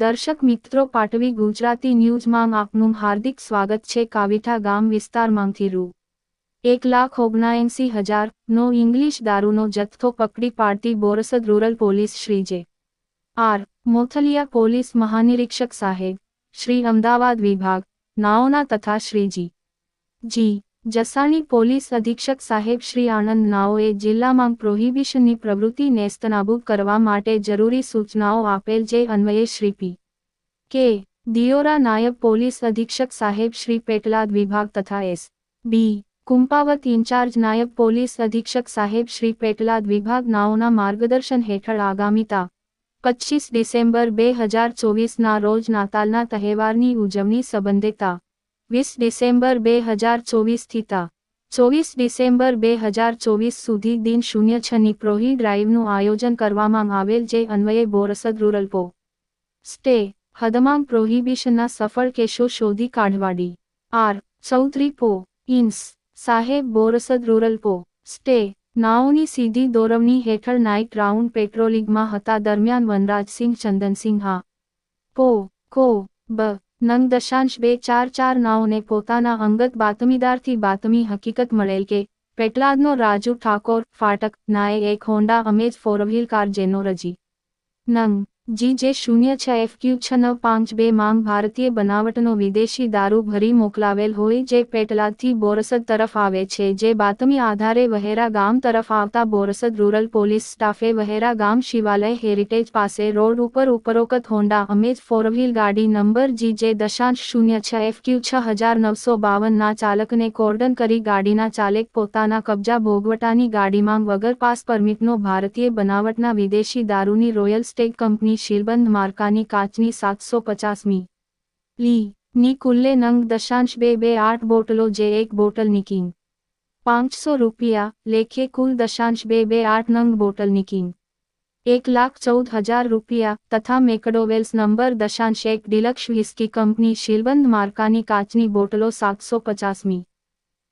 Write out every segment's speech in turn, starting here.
દર્શક મિત્રો પાટવી ગુજરાતી ન્યૂઝમાં આપનું હાર્દિક સ્વાગત છે. કાવીઠા ગામ વિસ્તારમાંથી રૂ. એક લાખ ઓગણાએંસી હજાર નો ઇંગ્લિશ દારૂનો જથ્થો પકડી પાડતી બોરસદ રૂરલ પોલીસ શ્રી જે આર. મોથલિયા પોલીસ મહાનિરીક્ષક સાહેબ, શ્રી અમદાવાદ વિભાગ, નાઓના તથા શ્રીજી. જી. જસાણી પોલીસ અધિક્ષક સાહેબ શ્રી આનંદ નાઓએ જિલ્લામાં પ્રોહિબિશનની પ્રવૃત્તિ નેસ્તનાબૂદ કરવા માટે જરૂરી સૂચનાઓ આપેલ જે અન્વયે શ્રી પી. કે. દિયોરા નાયબ પોલીસ અધિક્ષક સાહેબ શ્રી પેટલાદ વિભાગ તથા S. B. Kumpavat in charge નાયબ પોલીસ અધિક્ષક સાહેબ શ્રી પેટલાદ વિભાગ નાઓના માર્ગદર્શન હેઠળ આગામી તા. પચીસ ડિસેમ્બર બે હજાર ચોવીસના રોજ નાતાલના તહેવારની ઉજવણી સંબંધિતા વીસ ડિસેમ્બર બે હજાર ચોવીસથી તા ચોવીસ ડિસેમ્બર બે હજાર ચોવીસ સુધી દિન શૂન્ય છની પ્રોહી ડ્રાઇવનું આયોજન કરવામાં આવેલ જે અન્વયે બોરસદ રૂરલ પો. સ્ટે. હદમામ પ્રોહિબિશનના સફળ કેસો શોધી કાઢવાડી. આર. ચૌધરી પો. ઇન્સ સાહેબ બોરસદ રૂરલ પો. સ્ટે. નાઓની સીધી દોરવણી હેઠળ નાઇટ રાઉન્ડ પેટ્રોલિંગમાં હતા દરમિયાન વનરાજસિંહ, ચંદનસિંહ હા. પો. કો. બ. નંગ દશાંશ બે ચાર ચાર નવને પોતાના અંગત બાતમીદારથી બાતમી હકીકત મળેલ કે, પેટલાદનો રાજુ ઠાકોર, ફાટક, નાએ એક હોન્ડા અમેજ ફોરવ્હીલ કાર જેનો રજી. નંગ જી જે શૂન્ય છ એફ ક્યુ છ નવ પાંચ બે માંગ ભારતીય બનાવટનો વિદેશી દારૂ ભરી મોકલાવેલ હોય જે પેટલાદથી બોરસદ તરફ આવે છે, જે બાતમી આધારે વહેરા ગામ તરફ આવતા બોરસદ રૂરલ પોલીસ સ્ટાફે વહેરા ગામ શિવાલય હેરિટેજ પાસે રોડ ઉપર ઉપરોક્ત હોન્ડા અમેજ ફોરવ્હીલ ગાડી નંબર જી જે દશાંશ શૂન્ય છ એફ ક્યુ છ હજાર નવસો બાવનના ચાલકને કોર્ડન કરી ગાડીના ચાલક પોતાના કબજા ભોગવટાની ગાડીમાં વગર પાસ પરમિટનો ભારતીય બનાવટના વિદેશી દારૂની રોયલ સ્ટેક કંપની શીલબંધ માર્કાની કાચની સાતસો પચાસમી. લી, ની કુલ્લે નંગ દશાંશ બે બે આઠ બોટલો જે એક બોટલની કિંગ પાંચસો રૂપિયા, લેખે કુલ દશાંશ બે બે આઠ નંગ બોટલની કિંગ એક લાખ ચૌદ હજાર રૂપિયા, તથા મેકડોવેલ્સ નંબર દશાંશ એક ડિલક્ષ વિસ્કી કંપની શીલબંધ માર્કાની કાચની બોટલો સાતસો પચાસમી.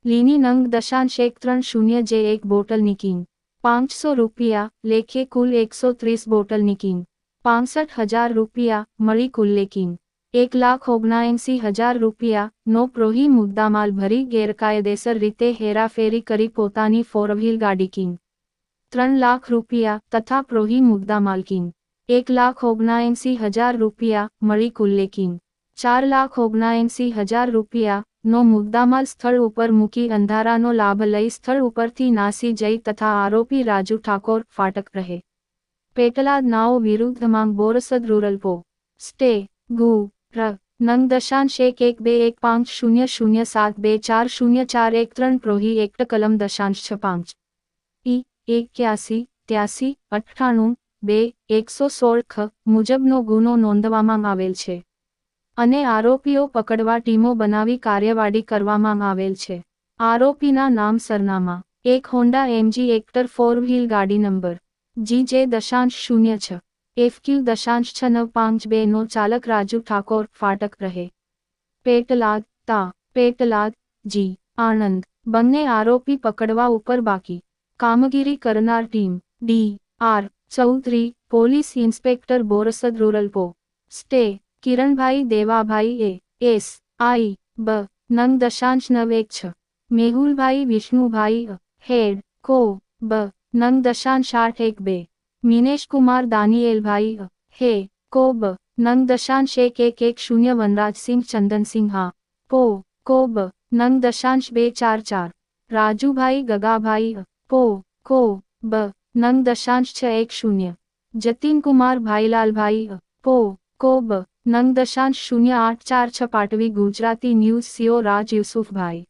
લીની નંગ દશાંશ એક ત્રણ શૂન્ય જે એક બોટલની કિંગ પાંચસો રૂપિયા, લેખે કુલ એકસો ત્રીસ બોટલની કિંગ પાંસઠ હજાર રૂપિયા, મળી કુલ્લે કિંગ એક લાખ ઓગણાએંસી હજાર રૂપિયા, નો પ્રોહી મુદ્દામાલ ભરી ગેરકાયદેસર રીતે હેરાફેરી કરી પોતાની ફોરવ્હીલ ગાડી કિંગ ત્રણ લાખ રૂપિયા, તથા પ્રોહી મુદ્દામાલ કિંગ એક લાખ ઓગણાએંસી હજાર રૂપિયા, મળી કુલ્લે કિંગ ચાર લાખ ઓગણાએંસી હજાર રૂપિયા, નો મુદ્દામાલ સ્થળ ઉપર મૂકી અંધારાનો લાભ લઈ સ્થળ ઉપરથી નાસી જઈ તથા આરોપી રાજુ ઠાકોર ફાટક રહે. પેટલાદ નાઓ વિરુદ્ધ માંગ બોરસદ રૂરલ પો. સ્ટે, ગુ, ર, નંગ દશાંશ એક એક બે એક પાંચ શૂન્ય શૂન્ય સાત બે ચાર શૂન્ય ચાર એક ત્રણ પ્રોહી એક્ટ કલમ દશાંશ છ પાંચ. ઈ, એક્યાસી, ત્યાસી, અઠ્ઠાણું, બે, એકસો સોળ ખ મુજબનો ગુનો નોંધવામાં આવેલ છે. અને આરોપીઓ પકડવા ટીમો બનાવી કાર્યવાહી કરવામાં આવેલ છે. આરોપીના નામ સરનામા. એક Honda MG Hector four wheel ગાડી નંબર. જી જે દશાંશ શૂન્ય છ. એફક્યુ દશાંશ છ નવ પાંચ બે નો ચાલક રાજુ ઠાકોર ફાટક રહે. પેટલાદ, તા, પેટલાદ, જી આનંદ બંને આરોપી પકડવા ઉપર બાકી. કામગીરી કરનાર team, D, R, Chaudhari, police inspector Borsad rural પો. Stay, Kiranbhai Devabhai A, S, I, બ, નંગ દશાંશ નવ એક છ. મેહુલભાઈ, વિષ્ણુભાઈ હેડ, કો, બ નંગ દશાંશ આઠ એક બે મિનેશ કુમાર દાનિયેલભાઈ હે કોબ નંગ દશાંશ એક એક એક શૂન્ય વનરાજસિંહ ચંદનસિંહ હા પો કોબ નંગ દશાંશ બે ચાર ચાર રાજુભાઈ ગગાભાઈ પો કો બ નંગ દશાંશ છ એક શૂન્ય જતીનકુમાર ભાઈલાલભાઈ પો કોબ નંગ દશાંશ શૂન્ય આઠ ચાર છ પાટવી ગુજરાતી ન્યૂઝ સીઓ રાજ યુસુફભાઈ